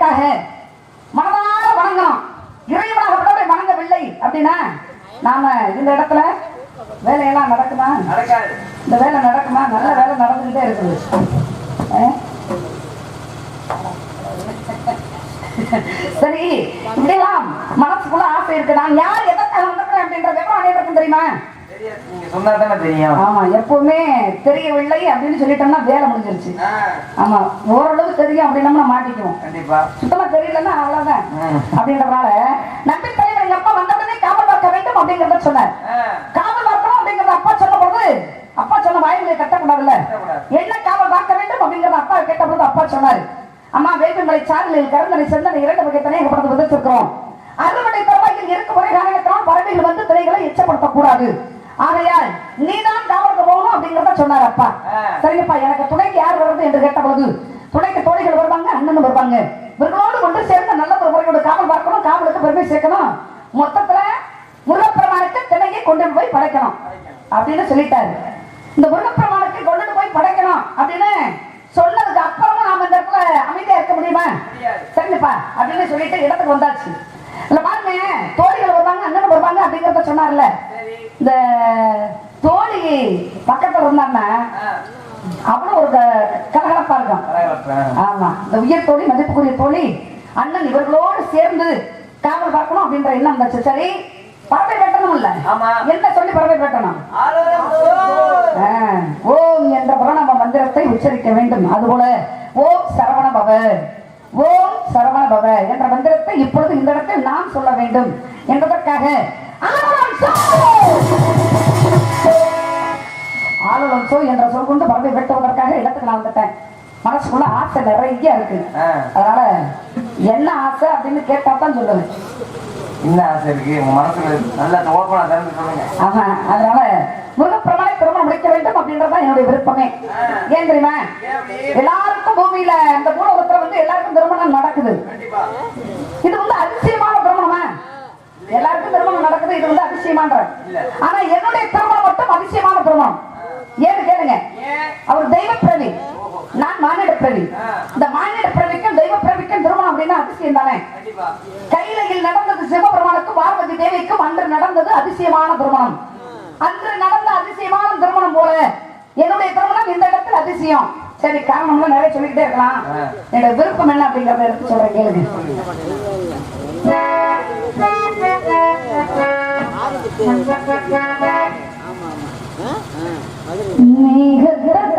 என்பதற்காக மனதார வணங்கணும் இறைவனாகப்பட்டவரை வணங்கவில்லை அப்படின்னா நாம இந்த இடத்துல வேலையெல்லாம் நடக்குமா? நடக்காது. இந்த வேலை நடக்குமா? நல்ல வேலை நடந்துகிட்டே இருக்குது? சரி இப்படிலாம் மனசுக்குள்ள ஆசை இருக்கு. நான் யார் எதற்காக நடக்கிறேன் அப்படின்ற விவரம் அனைவருக்கும் தெரியுமா? சொன்னா ஆமா எப்பவுமே தெரியவில்லை அப்படின்னு சொல்லிட்டோம்னா வேலை முடிஞ்சிருச்சு. ஆமா ஓரளவு தெரியும் அப்படின்னா மாட்டிக்குவோம். சுத்தமா தெரியலன்னா அவ்வளவுதான். அப்படின்றதுனால நம்பி தலைவர் எங்க அப்பா வந்தவுடனே காவல் பார்க்க வேண்டும் அப்படிங்கறத சொன்னார். காவல் பார்க்கணும் அப்படிங்கறத அப்பா பொழுது அப்பா சொன்ன வாயுங்களை கட்டக்கூடாதுல்ல? கட்டக்கூடாது. என்ன காவல் பார்க்க வேண்டும் அப்படிங்கறத அப்பா கேட்ட பொழுது அப்பா சொன்னாரு. அம்மா வேப்பமலை சாரலில் கருந்தனை செந்தனை இரண்டு வகை தனியாக விதைச்சிருக்கிறோம் அறுவடை தருவாயில் இருக்கும் ஒரே காரணத்தினால் பறவைகள் வந்து திரைகளை எச்சப்படுத்தக்கூடாது. ஆகையால் நீதான் காவலுக்கு போகணும் அப்படிங்கறத சொன்னார் அப்பா. சரிங்கப்பா எனக்கு துணைக்கு யார் வருது என்று கேட்ட பொழுது துணைக்கு தோழிகள் வருவாங்க அண்ணன் வருவாங்க. இவர்களோடு கொண்டு சேர்ந்து நல்ல ஒரு முறையோட காவல் பார்க்கணும் காவலுக்கு பெருமை சேர்க்கணும். மொத்தத்துல முருகப்பெருமானுக்கு திணையை கொண்டு போய் படைக்கணும் அப்படின்னு சொல்லிட்டாரு. இந்த முருகப்பெருமானுக்கு கொண்டு போய் படைக்கணும் அப்படின்னு சொன்னதுக்கு அப்புறமா நாம இந்த இடத்துல அமைதியா இருக்க முடியுமா. சரிங்கப்பா அப்படின்னு சொல்லிட்டு இடத்துக்கு வந்தாச்சு. இல்ல பாருங்க தோழிகள் வருவாங்க அண்ணன் வருவாங்க அப்படிங்கறத சொன்னார்ல. இந்த தோழி பக்கத்துல இருந்தான்னா அவ்வளவு ஒரு கலகலப்பா இருக்கும். ஆமா. இந்த உயர் தோழி மதிப்புக்குரிய தோழி அண்ணன் இவர்களோடு சேர்ந்து காவல் பார்க்கணும் அப்படின்ற எண்ணம் வந்துச்சு. சரி பறவை வெட்டணும் இல்ல. என்ன சொல்லி பறவை வெட்டணும் ஓம் என்ற பிரணவ மந்திரத்தை உச்சரிக்க வேண்டும். அதுபோல ஓம் சரவண பவ ஓம் சரவண பவ என்ற மந்திரத்தை இப்பொழுது இந்த இடத்தில் நாம் சொல்ல வேண்டும். என்பதற்காக சோ! சோ என்ற சொல் கொண்டு பறவை வெட்டுவதற்காக இடத்துக்கு நான் வந்துட்டேன். மனசுக்குள்ள ஆசை நிறைய இருக்கு. அதனால என்ன ஆசை அப்படின்னு கேட்டா தான் சொல்லுவேன். என்ன ஆசை இருக்கு? உங்க மனசுல நல்ல ஓப்பனா திறந்து சொல்லுங்க. ஆமா அதனால முருகப்பெருமானை திருமணம் முடிக்க வேண்டும் அப்படின்றதுதான் என்னுடைய விருப்பமே. ஏன் தெரியுமா? எல்லாருக்கும் பூமியில இந்த பூலோகத்துல வந்து எல்லாருக்கும் திருமணம் நடக்குது. இது வந்து அதிசயமான திருமணமா? எல்லாருக்கும் திருமணம் நடக்குது. இது வந்து அதிசயமான ஆனா என்னுடைய திருமணம் மட்டும் அதிசயமான திருமணம். ஏன்னு கேளுங்க. அவர் தெய்வ பிரவி நான் மானிட பிரவி இந்த மானிட பிரவிக்கும் தெய்வ பிரவிக்கும் திருமணம் அப்படின்னா அதிசயம் தானே? கைலையில் நடந்தது பார்வதி தேவிக்கும் அன்று நடந்தது அதிசயமான திருமணம். அன்று நடந்த அதிசயமான திருமணம் போல என்னுடைய திருமணம் இந்த இடத்துல அதிசயம். சரி காரணம்லாம் நிறைய சொல்லிக்கிட்டே இருக்கலாம். என்னோட விருப்பம் என்ன அப்படிங்கறத எடுத்து சொல்றேன் கேளுங்க. மேகத்தோடு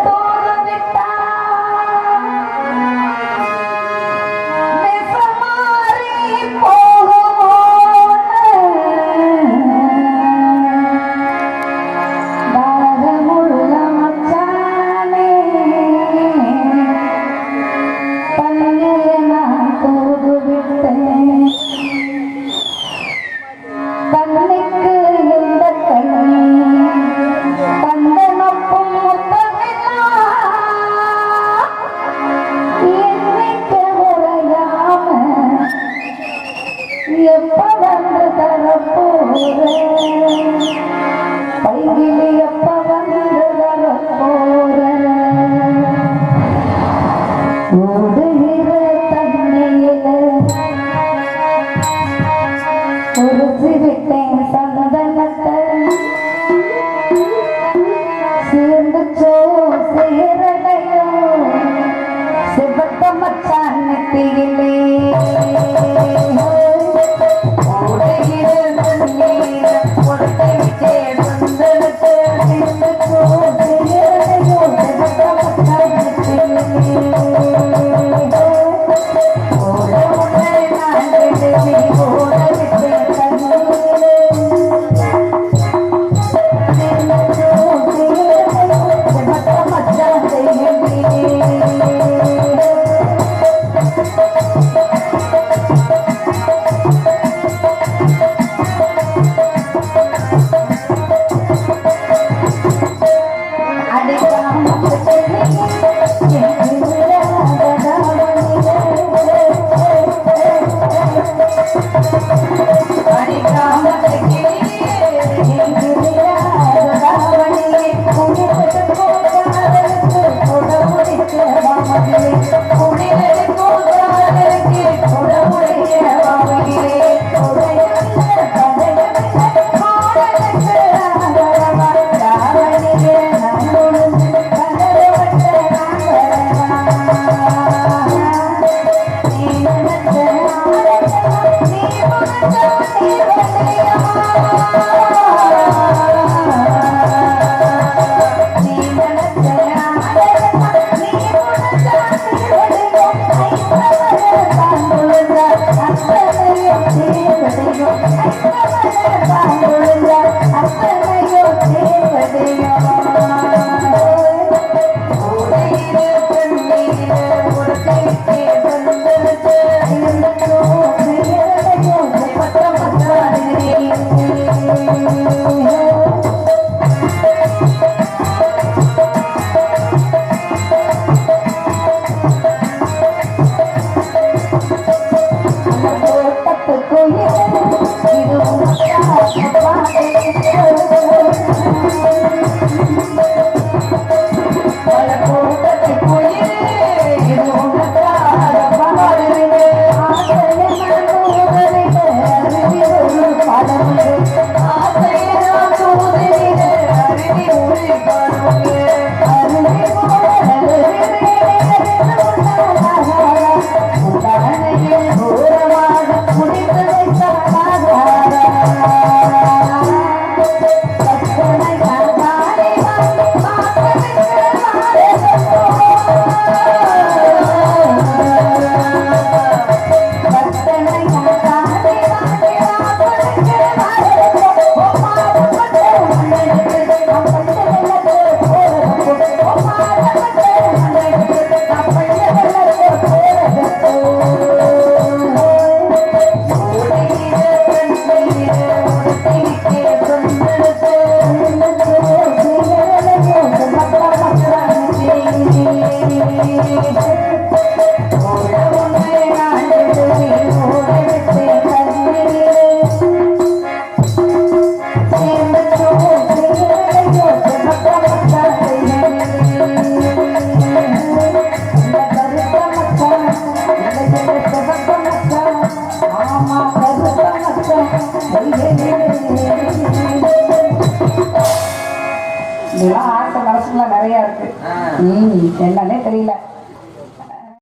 我先说。இதெல்லாம் ஆசை மனசுல நிறைய இருக்கு. என்னன்னே தெரியல.